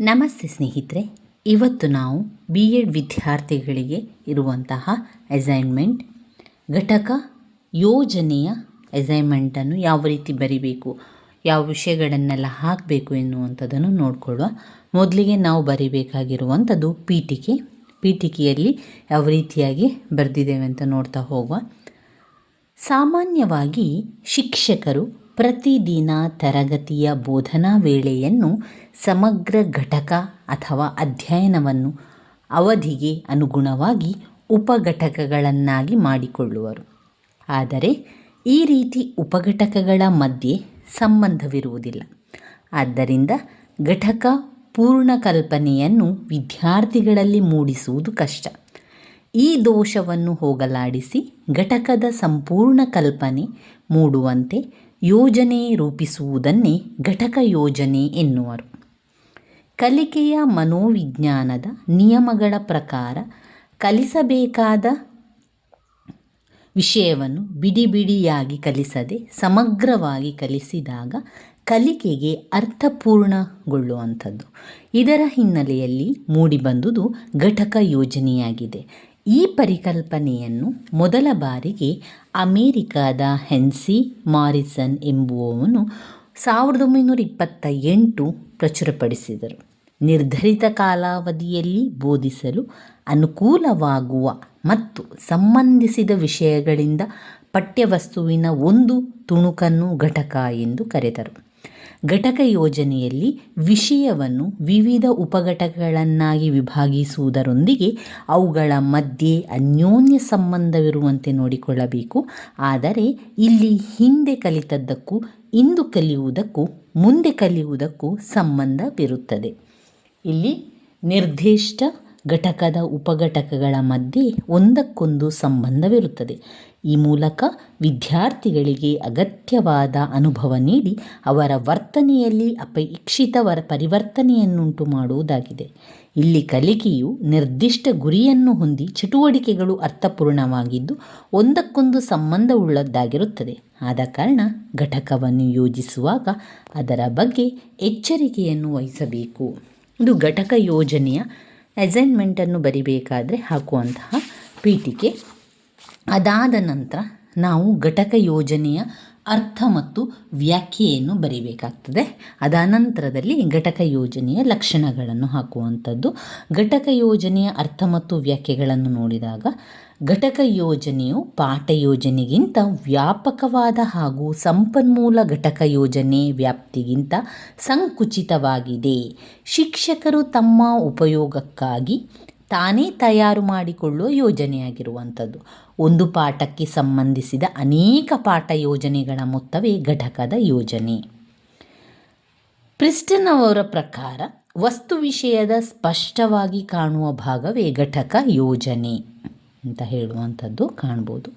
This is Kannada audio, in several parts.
ನಮಸ್ತೆ ಸ್ನೇಹಿತರೆ, ಇವತ್ತು ನಾವು ಬಿ ಎಡ್ ವಿದ್ಯಾರ್ಥಿಗಳಿಗೆ ಇರುವಂತಹ ಅಸೈನ್ಮೆಂಟ್ ಘಟಕ, ಯೋಜನೆಯ ಅಸೈನ್ಮೆಂಟನ್ನು ಯಾವ ರೀತಿ ಬರಿಬೇಕು, ಯಾವ ವಿಷಯಗಳನ್ನೆಲ್ಲ ಹಾಕಬೇಕು ಎನ್ನುವಂಥದ್ದನ್ನು ನೋಡಿಕೊಳ್ಳುವ. ಮೊದಲಿಗೆ ನಾವು ಬರಿಬೇಕಾಗಿರುವಂಥದ್ದು ಪೀಠಿಕೆ. ಪೀಠಿಕೆಯಲ್ಲಿ ಯಾವ ರೀತಿಯಾಗಿ ಬರೆದಿದ್ದೇವೆ ಅಂತ ನೋಡ್ತಾ ಹೋಗುವ. ಸಾಮಾನ್ಯವಾಗಿ ಶಿಕ್ಷಕರು ಪ್ರತಿದಿನ ತರಗತಿಯ ಬೋಧನಾ ವೇಳೆಯನ್ನು ಸಮಗ್ರ ಘಟಕ ಅಥವಾ ಅಧ್ಯಯನವನ್ನು ಅವಧಿಗೆ ಅನುಗುಣವಾಗಿ ಉಪಘಟಕಗಳನ್ನಾಗಿ ಮಾಡಿಕೊಳ್ಳುವರು. ಆದರೆ ಈ ರೀತಿ ಉಪಘಟಕಗಳ ಮಧ್ಯೆ ಸಂಬಂಧವಿರುವುದಿಲ್ಲ. ಆದ್ದರಿಂದ ಘಟಕ ಪೂರ್ಣ ಕಲ್ಪನೆಯನ್ನು ವಿದ್ಯಾರ್ಥಿಗಳಲ್ಲಿ ಮೂಡಿಸುವುದು ಕಷ್ಟ. ಈ ದೋಷವನ್ನು ಹೋಗಲಾಡಿಸಿ ಘಟಕದ ಸಂಪೂರ್ಣ ಕಲ್ಪನೆ ಮೂಡುವಂತೆ ಯೋಜನೆ ರೂಪಿಸುವುದನ್ನೇ ಘಟಕ ಯೋಜನೆ ಎನ್ನುವರು. ಕಲಿಕೆಯ ಮನೋವಿಜ್ಞಾನದ ನಿಯಮಗಳ ಪ್ರಕಾರ ಕಲಿಸಬೇಕಾದ ವಿಷಯವನ್ನು ಬಿಡಿ ಬಿಡಿಯಾಗಿ ಕಲಿಸದೆ ಸಮಗ್ರವಾಗಿ ಕಲಿಸಿದಾಗ ಕಲಿಕೆಗೆ ಅರ್ಥಪೂರ್ಣಗೊಳ್ಳುವಂಥದ್ದು. ಇದರ ಹಿನ್ನೆಲೆಯಲ್ಲಿ ಮೂಡಿಬಂದುದು ಘಟಕ ಯೋಜನೆಯಾಗಿದೆ. ಈ ಪರಿಕಲ್ಪನೆಯನ್ನು ಮೊದಲ ಬಾರಿಗೆ ಅಮೇರಿಕಾದ ಹೆನ್ಸಿ ಮಾರಿಸನ್ ಎಂಬುವವನು ಸಾವಿರದ ಒಂಬೈನೂರ ಇಪ್ಪತ್ತ ಎಂಟು ಪ್ರಚುರಪಡಿಸಿದರು. ನಿರ್ಧರಿತ ಕಾಲಾವಧಿಯಲ್ಲಿ ಬೋಧಿಸಲು ಅನುಕೂಲವಾಗುವ ಮತ್ತು ಸಂಬಂಧಿಸಿದ ವಿಷಯಗಳಿಂದ ಪಠ್ಯವಸ್ತುವಿನ ಒಂದು ತುಣುಕನ್ನು ಘಟಕ ಎಂದು ಕರೆದರು ಘಟಕ ಯೋಜನೆಯಲ್ಲಿ ವಿಷಯವನ್ನು ವಿವಿಧ ಉಪಘಟಕಗಳನ್ನಾಗಿ ವಿಭಾಗಿಸುವುದರೊಂದಿಗೆ ಅವುಗಳ ಮಧ್ಯೆ ಅನ್ಯೋನ್ಯ ಸಂಬಂಧವಿರುವಂತೆ ನೋಡಿಕೊಳ್ಳಬೇಕು. ಆದರೆ ಇಲ್ಲಿ ಹಿಂದೆ ಕಲಿತದ್ದಕ್ಕೂ ಇಂದು ಕಲಿಯುವುದಕ್ಕೂ ಮುಂದೆ ಕಲಿಯುವುದಕ್ಕೂ ಸಂಬಂಧವಿರುತ್ತದೆ. ಇಲ್ಲಿ ನಿರ್ದಿಷ್ಟ ಘಟಕದ ಉಪಘಟಕಗಳ ಮಧ್ಯೆ ಒಂದಕ್ಕೊಂದು ಸಂಬಂಧವಿರುತ್ತದೆ. ಈ ಮೂಲಕ ವಿದ್ಯಾರ್ಥಿಗಳಿಗೆ ಅಗತ್ಯವಾದ ಅನುಭವ ನೀಡಿ ಅವರ ವರ್ತನೆಯಲ್ಲಿ ಅಪೇಕ್ಷಿತ ವರ ಪರಿವರ್ತನೆಯನ್ನುಂಟು ಮಾಡುವುದಾಗಿದೆ. ಇಲ್ಲಿ ಕಲಿಕೆಯು ನಿರ್ದಿಷ್ಟ ಗುರಿಯನ್ನು ಹೊಂದಿ ಚಟುವಟಿಕೆಗಳು ಅರ್ಥಪೂರ್ಣವಾಗಿದ್ದು ಒಂದಕ್ಕೊಂದು ಸಂಬಂಧವುಳ್ಳದ್ದಾಗಿರುತ್ತದೆ ಆದ ಕಾರಣ ಘಟಕವನ್ನು ಯೋಜಿಸುವಾಗ ಅದರ ಬಗ್ಗೆ ಎಚ್ಚರಿಕೆಯನ್ನು ವಹಿಸಬೇಕು. ಇದು ಘಟಕ ಯೋಜನೆಯ ಅಸೈನ್ಮೆಂಟನ್ನು ಬರಿಬೇಕಾದರೆ ಹಾಕುವಂತಹ ಪೀಠಿಕೆ ಅದಾದ ನಂತರ ನಾವು ಘಟಕ ಯೋಜನೆಯ ಅರ್ಥ ಮತ್ತು ವ್ಯಾಖ್ಯೆಯನ್ನು ಬರೀಬೇಕಾಗ್ತದೆ. ಅದಾನಂತರದಲ್ಲಿ ಘಟಕ ಯೋಜನೆಯ ಲಕ್ಷಣಗಳನ್ನು ಹಾಕುವಂಥದ್ದು. ಘಟಕ ಯೋಜನೆಯ ಅರ್ಥ ಮತ್ತು ವ್ಯಾಖ್ಯೆಗಳನ್ನು ನೋಡಿದಾಗ ಘಟಕ ಯೋಜನೆಯು ಪಾಠ ಯೋಜನೆಗಿಂತ ವ್ಯಾಪಕವಾದ ಹಾಗೂ ಸಂಪನ್ಮೂಲ ಘಟಕ ಯೋಜನೆ ವ್ಯಾಪ್ತಿಗಿಂತ ಸಂಕುಚಿತವಾಗಿದೆ. ಶಿಕ್ಷಕರು ತಮ್ಮ ಉಪಯೋಗಕ್ಕಾಗಿ ತಾನೇ ತಯಾರು ಮಾಡಿಕೊಳ್ಳುವ ಯೋಜನೆಯಾಗಿರುವಂಥದ್ದು. ಒಂದು ಪಾಠಕ್ಕೆ ಸಂಬಂಧಿಸಿದ ಅನೇಕ ಪಾಠ ಯೋಜನೆಗಳ ಮೊತ್ತವೇ ಘಟಕದ ಯೋಜನೆ. ಪ್ರಿಸ್ಟನ್ ಅವರ ಪ್ರಕಾರ ವಸ್ತು ವಿಷಯದ ಸ್ಪಷ್ಟವಾಗಿ ಕಾಣುವ ಭಾಗವೇ ಘಟಕ ಯೋಜನೆ. ಅಂತ ಹೇಳುವಂಥದ್ದು ಕಾಣ್ಬೋದು.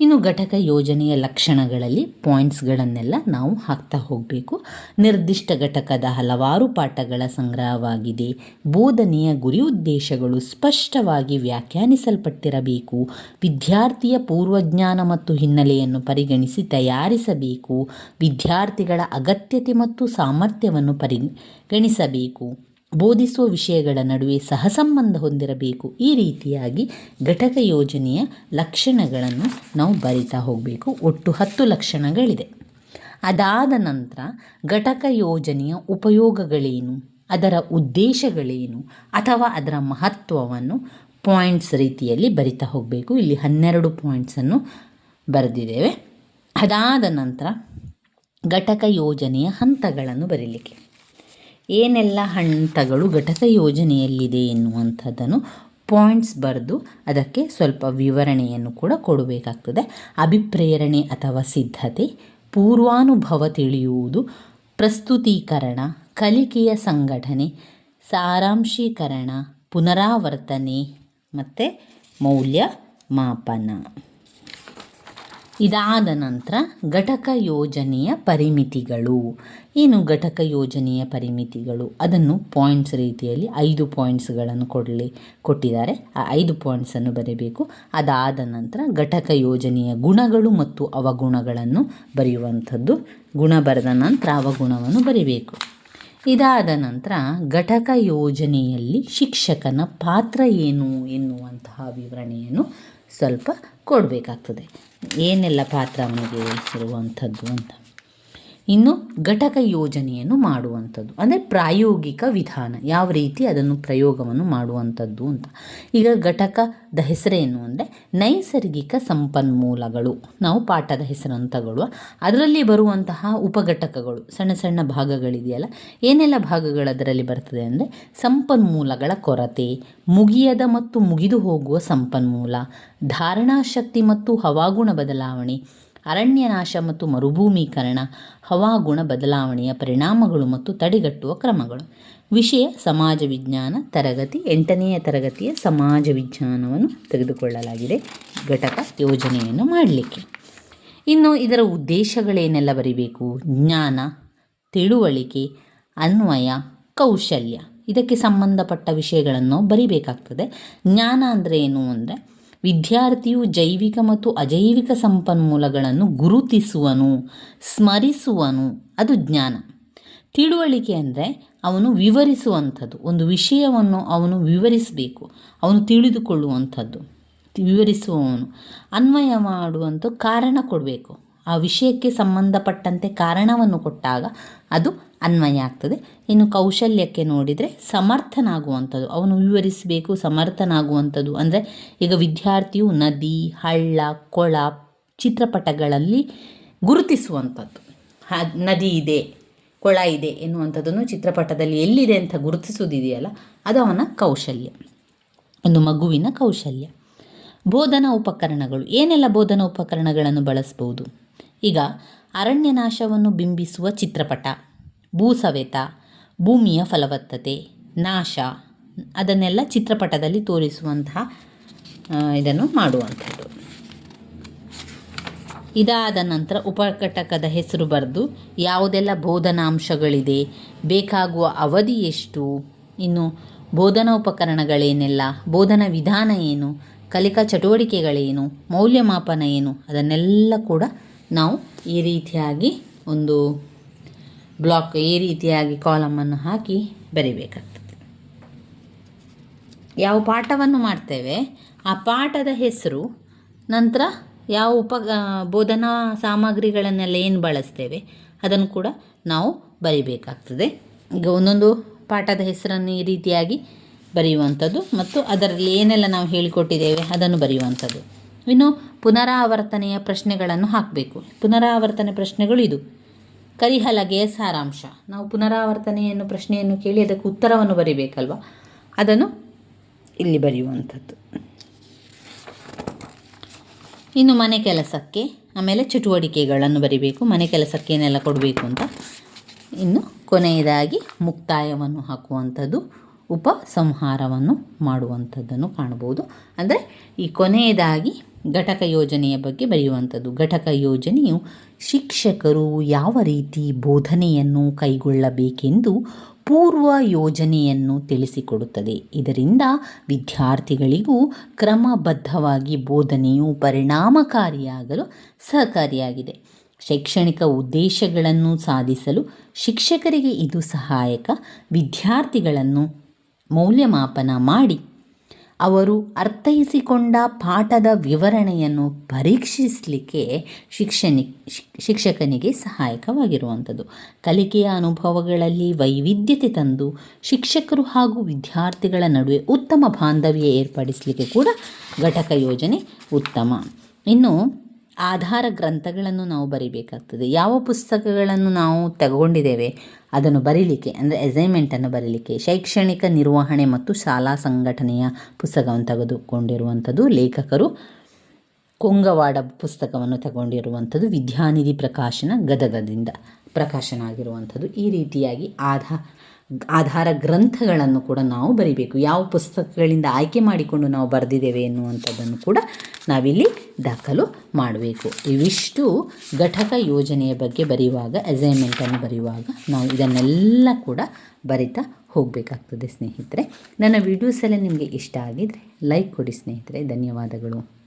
ಇನ್ನು ಘಟಕ ಯೋಜನೆಯ ಲಕ್ಷಣಗಳಲ್ಲಿ ಪಾಯಿಂಟ್ಸ್ಗಳನ್ನೆಲ್ಲ ನಾವು ಹಾಕ್ತಾ ಹೋಗಬೇಕು. ನಿರ್ದಿಷ್ಟ ಘಟಕದ ಹಲವಾರು ಪಾಠಗಳ ಸಂಗ್ರಹವಾಗಿದೆ. ಬೋಧನೆಯ ಗುರಿ ಉದ್ದೇಶಗಳು ಸ್ಪಷ್ಟವಾಗಿ ವ್ಯಾಖ್ಯಾನಿಸಲ್ಪಟ್ಟಿರಬೇಕು. ವಿದ್ಯಾರ್ಥಿಯ ಪೂರ್ವಜ್ಞಾನ ಮತ್ತು ಹಿನ್ನೆಲೆಯನ್ನು ಪರಿಗಣಿಸಿ ತಯಾರಿಸಬೇಕು. ವಿದ್ಯಾರ್ಥಿಗಳ ಅಗತ್ಯತೆ ಮತ್ತು ಸಾಮರ್ಥ್ಯವನ್ನು ಪರಿಗಣಿಸಬೇಕು. ಬೋಧಿಸುವ ವಿಷಯಗಳ ನಡುವೆ ಸಹಸಂಬಂಧ ಹೊಂದಿರಬೇಕು. ಈ ರೀತಿಯಾಗಿ ಘಟಕ ಯೋಜನೆಯ ಲಕ್ಷಣಗಳನ್ನು ನಾವು ಬರಿತಾ ಹೋಗಬೇಕು. ಒಟ್ಟು ಹತ್ತು ಲಕ್ಷಣಗಳಿದೆ. ಅದಾದ ನಂತರ ಘಟಕ ಯೋಜನೆಯ ಉಪಯೋಗಗಳೇನು? ಅದರ ಉದ್ದೇಶಗಳೇನು? ಅಥವಾ ಅದರ ಮಹತ್ವವನ್ನು ಪಾಯಿಂಟ್ಸ್ ರೀತಿಯಲ್ಲಿ ಬರಿತಾ ಹೋಗಬೇಕು. ಇಲ್ಲಿ ಹನ್ನೆರಡು ಪಾಯಿಂಟ್ಸನ್ನು ಬರೆದಿದ್ದೇವೆ. ಅದಾದ ನಂತರ ಘಟಕ ಯೋಜನೆಯ ಹಂತಗಳನ್ನು ಬರೀಲಿಕ್ಕೆ. ಏನೆಲ್ಲ ಹಂತಗಳು ಘಟಕ ಯೋಜನೆಯಲ್ಲಿದೆ ಎನ್ನುವಂಥದ್ದನ್ನು ಪಾಯಿಂಟ್ಸ್ ಬರೆದು ಅದಕ್ಕೆ ಸ್ವಲ್ಪ ವಿವರಣೆಯನ್ನು ಕೂಡ ಕೊಡಬೇಕಾಗ್ತದೆ. ಅಭಿಪ್ರೇರಣೆ ಅಥವಾ ಸಿದ್ಧತೆ, ಪೂರ್ವಾನುಭವ ತಿಳಿಯುವುದು, ಪ್ರಸ್ತುತೀಕರಣ, ಕಲಿಕೆಯ ಸಂಘಟನೆ, ಸಾರಾಂಶೀಕರಣ, ಪುನರಾವರ್ತನೆ ಮತ್ತು ಮೌಲ್ಯ ಮಾಪನ ಇದಾದ ನಂತರ ಘಟಕ ಯೋಜನೆಯ ಪರಿಮಿತಿಗಳು. ಏನು ಘಟಕ ಯೋಜನೆಯ ಪರಿಮಿತಿಗಳು? ಅದನ್ನು ಪಾಯಿಂಟ್ಸ್ ರೀತಿಯಲ್ಲಿ ಐದು ಪಾಯಿಂಟ್ಸ್ಗಳನ್ನು ಕೊಡಲಿ, ಕೊಟ್ಟಿದ್ದಾರೆ. ಆ ಐದು ಪಾಯಿಂಟ್ಸನ್ನು ಬರೀಬೇಕು. ಅದಾದ ನಂತರ ಘಟಕ ಯೋಜನೆಯ ಗುಣಗಳು ಮತ್ತು ಅವಗುಣಗಳನ್ನು ಬರೆಯುವಂಥದ್ದು. ಗುಣ ಬರೆದ ನಂತರ ಅವಗುಣವನ್ನು ಬರಿಬೇಕು. ಇದಾದ ನಂತರ ಘಟಕ ಯೋಜನೆಯಲ್ಲಿ ಶಿಕ್ಷಕನ ಪಾತ್ರ ಏನು ಎನ್ನುವಂತಹ ವಿವರಣೆಯನ್ನು ಸ್ವಲ್ಪ ಕೊಡಬೇಕಾಗ್ತದೆ. ಏನೆಲ್ಲ ಪಾತ್ರ ಅವನಿಗೆ ಇರುವಂಥದ್ದು ಅಂತ. ಇನ್ನು ಘಟಕ ಯೋಜನೆಯನ್ನು ಮಾಡುವಂಥದ್ದು. ಅಂದರೆ ಪ್ರಾಯೋಗಿಕ ವಿಧಾನ, ಯಾವ ರೀತಿ ಅದನ್ನು ಪ್ರಯೋಗವನ್ನು ಮಾಡುವಂಥದ್ದು ಅಂತ. ಈಗ ಘಟಕದ ಹೆಸರೇನು ಅಂದರೆ ನೈಸರ್ಗಿಕ ಸಂಪನ್ಮೂಲಗಳು. ನಾವು ಪಾಠದ ಹೆಸರನ್ನು ತಗೊಳ್ಳುವ. ಅದರಲ್ಲಿ ಬರುವಂತಹ ಉಪಘಟಕಗಳು, ಸಣ್ಣ ಸಣ್ಣ ಭಾಗಗಳಿದೆಯಲ್ಲ, ಏನೆಲ್ಲ ಭಾಗಗಳು ಅದರಲ್ಲಿ ಬರ್ತದೆ ಅಂದರೆ ಸಂಪನ್ಮೂಲಗಳ ಕೊರತೆ, ಮುಗಿಯದ ಮತ್ತು ಮುಗಿದು ಹೋಗುವ ಸಂಪನ್ಮೂಲ ಧಾರಣಾಶಕ್ತಿ ಮತ್ತು ಹವಾಗುಣ ಬದಲಾವಣೆ ಅರಣ್ಯನಾಶ ಮತ್ತು ಮರುಭೂಮೀಕರಣ, ಹವಾಗುಣ ಬದಲಾವಣೆಯ ಪರಿಣಾಮಗಳು ಮತ್ತು ತಡೆಗಟ್ಟುವ ಕ್ರಮಗಳು. ವಿಷಯ ಸಮಾಜ ವಿಜ್ಞಾನ, ತರಗತಿ, ಎಂಟನೆಯ ತರಗತಿಯ ಸಮಾಜ ವಿಜ್ಞಾನವನ್ನು ತೆಗೆದುಕೊಳ್ಳಲಾಗಿದೆ. ಘಟಕ ಯೋಜನೆಯನ್ನು ಮಾಡಲಿಕ್ಕೆ. ಇನ್ನು ಇದರ ಉದ್ದೇಶಗಳೇನೆಲ್ಲ ಬರೀಬೇಕು? ಜ್ಞಾನ, ತಿಳುವಳಿಕೆ, ಅನ್ವಯ, ಕೌಶಲ್ಯ. ಇದಕ್ಕೆ ಸಂಬಂಧಪಟ್ಟ ವಿಷಯಗಳನ್ನು ಬರಿಬೇಕಾಗ್ತದೆ. ಜ್ಞಾನ ಅಂದರೆ ಏನು ಅಂದರೆ ವಿದ್ಯಾರ್ಥಿಯು ಜೈವಿಕ ಮತ್ತು ಅಜೈವಿಕ ಸಂಪನ್ಮೂಲಗಳನ್ನು ಗುರುತಿಸುವನು, ಸ್ಮರಿಸುವನು, ಅದು ಜ್ಞಾನ. ತಿಳುವಳಿಕೆ ಅಂದರೆ ಅವನು ವಿವರಿಸುವಂಥದ್ದು, ಒಂದು ವಿಷಯವನ್ನು ಅವನು ವಿವರಿಸಬೇಕು, ಅವನು ತಿಳಿದುಕೊಳ್ಳುವಂಥದ್ದು, ವಿವರಿಸುವವನು, ಅನ್ವಯ ಮಾಡುವಂಥ ಕಾರಣ ಕೊಡಬೇಕು. ಆ ವಿಷಯಕ್ಕೆ ಸಂಬಂಧಪಟ್ಟಂತೆ ಕಾರಣವನ್ನು ಕೊಟ್ಟಾಗ ಅದು ಅನ್ವಯ ಆಗ್ತದೆ. ಇನ್ನು ಕೌಶಲ್ಯಕ್ಕೆ ನೋಡಿದರೆ ಸಮರ್ಥನಾಗುವಂಥದ್ದು, ಅವನು ವಿವರಿಸಬೇಕು ಸಮರ್ಥನಾಗುವಂಥದ್ದು ಅಂದರೆ ಈಗ ವಿದ್ಯಾರ್ಥಿಯು ನದಿ, ಹಳ್ಳ, ಕೊಳ, ಚಿತ್ರಪಟಗಳಲ್ಲಿ ಗುರುತಿಸುವಂಥದ್ದು. ನದಿ ಇದೆ, ಕೊಳ ಇದೆ ಎನ್ನುವಂಥದ್ದನ್ನು ಚಿತ್ರಪಟದಲ್ಲಿ ಎಲ್ಲಿದೆ ಅಂತ ಗುರುತಿಸುವುದಿದೆಯಲ್ಲ, ಅದು ಅವನ ಕೌಶಲ್ಯ. ಒಂದು ಮಗುವಿನ ಕೌಶಲ್ಯ. ಬೋಧನಾ ಉಪಕರಣಗಳು. ಏನೆಲ್ಲ ಬೋಧನಾ ಉಪಕರಣಗಳನ್ನು ಬಳಸ್ಬೋದು? ಈಗ ಅರಣ್ಯನಾಶವನ್ನು ಬಿಂಬಿಸುವ ಚಿತ್ರಪಟ. ಭೂಸವೆತ, ಭೂಮಿಯ ಫಲವತ್ತತೆ, ನಾಶ. ಅದನ್ನೆಲ್ಲ ಚಿತ್ರಪಟದಲ್ಲಿ ತೋರಿಸುವಂತಹ ಇದನ್ನು ಮಾಡುವಂಥದ್ದು. ಇದಾದ ನಂತರ ಉಪಘಟಕದ ಹೆಸರು ಬರೆದು, ಯಾವುದೆಲ್ಲ ಬೋಧನಾಂಶಗಳಿದೆ, ಬೇಕಾಗುವ ಅವಧಿ ಎಷ್ಟು, ಇನ್ನು ಬೋಧನಾ ಉಪಕರಣಗಳೇನೆಲ್ಲ ಬೋಧನಾ ವಿಧಾನ ಏನು, ಕಲಿಕಾ ಚಟುವಟಿಕೆಗಳೇನು, ಮೌಲ್ಯಮಾಪನ ಏನು, ಅದನ್ನೆಲ್ಲ ಕೂಡ ನಾವು ಈ ರೀತಿಯಾಗಿ ಒಂದು ಬ್ಲಾಕ್ ಈ ರೀತಿಯಾಗಿ ಕಾಲಮನ್ನು ಹಾಕಿ ಬರಿಬೇಕಾಗ್ತದೆ. ಯಾವ ಪಾಠವನ್ನು ಮಾಡ್ತೇವೆ? ಆ ಪಾಠದ ಹೆಸರು, ನಂತರ ಯಾವ ಉಪ ಬೋಧನಾ ಸಾಮಗ್ರಿಗಳನ್ನೆಲ್ಲ ಏನು ಬಳಸ್ತೇವೆ, ಅದನ್ನು ಕೂಡ ನಾವು ಬರಿಬೇಕಾಗ್ತದೆ. ಈಗ ಒಂದೊಂದು ಪಾಠದ ಹೆಸರನ್ನು ಈ ರೀತಿಯಾಗಿ ಬರೆಯುವಂಥದ್ದು ಮತ್ತು ಅದರಲ್ಲಿ ಏನೆಲ್ಲ ನಾವು ಹೇಳಿಕೊಟ್ಟಿದ್ದೇವೆ ಅದನ್ನು ಬರೆಯುವಂಥದ್ದು. ಇನ್ನು ಪುನರಾವರ್ತನೆಯ ಪ್ರಶ್ನೆಗಳನ್ನು ಹಾಕಬೇಕು. ಪುನರಾವರ್ತನೆ ಪ್ರಶ್ನೆಗಳು ಇದು. ಕರಿಹಲಗೆಯ ಸಾರಾಂಶ. ನಾವು ಪುನರಾವರ್ತನೆಯನ್ನು, ಪ್ರಶ್ನೆಯನ್ನು ಕೇಳಿ ಅದಕ್ಕೆ ಉತ್ತರವನ್ನು ಬರಿಬೇಕಲ್ವ? ಅದನ್ನು ಇಲ್ಲಿ ಬರೆಯುವಂಥದ್ದು. ಇನ್ನು ಮನೆ ಕೆಲಸಕ್ಕೆ, ಆಮೇಲೆ ಚಟುವಟಿಕೆಗಳನ್ನು ಬರಿಬೇಕು. ಮನೆ ಕೆಲಸಕ್ಕೆ ಏನೆಲ್ಲ ಕೊಡಬೇಕು ಅಂತ. ಇನ್ನು ಕೊನೆಯದಾಗಿ ಮುಕ್ತಾಯವನ್ನು ಹಾಕುವಂಥದ್ದು, ಉಪಸಂಹಾರವನ್ನು ಮಾಡುವಂಥದ್ದನ್ನು ಕಾಣ್ಬೋದು ಅಂದರೆ ಈ ಕೊನೆಯದಾಗಿ ಘಟಕ ಯೋಜನೆಯ ಬಗ್ಗೆ ಬರೆಯುವಂಥದ್ದು. ಘಟಕ ಯೋಜನೆಯು ಶಿಕ್ಷಕರು ಯಾವ ರೀತಿ ಬೋಧನೆಯನ್ನು ಕೈಗೊಳ್ಳಬೇಕೆಂದು ಪೂರ್ವ ಯೋಜನೆಯನ್ನು ತಿಳಿಸಿಕೊಡುತ್ತದೆ. ಇದರಿಂದ ವಿದ್ಯಾರ್ಥಿಗಳಿಗೂ ಕ್ರಮಬದ್ಧವಾಗಿ ಬೋಧನೆಯು ಪರಿಣಾಮಕಾರಿಯಾಗಲು ಸಹಕಾರಿಯಾಗಿದೆ. ಶೈಕ್ಷಣಿಕ ಉದ್ದೇಶಗಳನ್ನು ಸಾಧಿಸಲು ಶಿಕ್ಷಕರಿಗೆ ಇದು ಸಹಾಯಕ. ವಿದ್ಯಾರ್ಥಿಗಳನ್ನು ಮೌಲ್ಯಮಾಪನ ಮಾಡಿ ಅವರು ಅರ್ಥೈಸಿಕೊಂಡ ಪಾಠದ ವಿವರಣೆಯನ್ನು ಪರೀಕ್ಷಿಸಲಿಕ್ಕೆ ಶಿಕ್ಷಣಿ ಶಿಕ್- ಶಿಕ್ಷಕನಿಗೆ ಸಹಾಯಕವಾಗಿರುವಂಥದ್ದು. ಕಲಿಕೆಯ ಅನುಭವಗಳಲ್ಲಿ ವೈವಿಧ್ಯತೆ ತಂದು ಶಿಕ್ಷಕರು ಹಾಗೂ ವಿದ್ಯಾರ್ಥಿಗಳ ನಡುವೆ ಉತ್ತಮ ಬಾಂಧವ್ಯ ಏರ್ಪಡಿಸಲಿಕ್ಕೆ ಕೂಡ ಘಟಕ ಯೋಜನೆ ಉತ್ತಮ. ಇನ್ನು ಆಧಾರ ಗ್ರಂಥಗಳನ್ನು ನಾವು ಬರಿಬೇಕಾಗ್ತದೆ. ಯಾವ ಪುಸ್ತಕಗಳನ್ನು ನಾವು ತಗೊಂಡಿದ್ದೇವೆ ಅದನ್ನು ಬರೀಲಿಕ್ಕೆ, ಅಂದರೆ ಅಸೈನ್ಮೆಂಟನ್ನು ಬರೀಲಿಕ್ಕೆ, ಶೈಕ್ಷಣಿಕ ನಿರ್ವಹಣೆ ಮತ್ತು ಶಾಲಾ ಸಂಘಟನೆಯ ಪುಸ್ತಕವನ್ನು ತೆಗೆದುಕೊಂಡಿರುವಂಥದ್ದು, ಲೇಖಕರು ಕೊಂಗವಾಡ ಪುಸ್ತಕವನ್ನು ತಗೊಂಡಿರುವಂಥದ್ದು, ವಿದ್ಯಾನಿಧಿ ಪ್ರಕಾಶನ ಗದಗದಿಂದ ಪ್ರಕಾಶನ ಆಗಿರುವಂಥದ್ದು ಈ ರೀತಿಯಾಗಿ ಆಧಾ, ಆಧಾರ ಗ್ರಂಥಗಳನ್ನು ಕೂಡ ನಾವು ಬರಿಬೇಕು. ಯಾವ ಪುಸ್ತಕಗಳಿಂದ ಆಯ್ಕೆ ಮಾಡಿಕೊಂಡು ನಾವು ಬರೆದಿದ್ದೇವೆ ಎನ್ನುವಂಥದ್ದನ್ನು ಕೂಡ ನಾವಿಲ್ಲಿ ದಾಖಲು ಮಾಡಬೇಕು. ಇವಿಷ್ಟು ಘಟಕ ಯೋಜನೆಯ ಬಗ್ಗೆ ಬರೆಯುವಾಗ ಅಸೈನ್ಮೆಂಟನ್ನು ಬರೆಯುವಾಗ ನಾವು ಇದನ್ನೆಲ್ಲ ಕೂಡ ಬರಿತಾ ಹೋಗಬೇಕಾಗ್ತದೆ ಸ್ನೇಹಿತರೆ. ನನ್ನ ವಿಡಿಯೋಸ್ ಎಲ್ಲ ನಿಮಗೆ ಇಷ್ಟ ಆಗಿದರೆ ಲೈಕ್ ಕೊಡಿ ಸ್ನೇಹಿತರೆ. ಧನ್ಯವಾದಗಳು.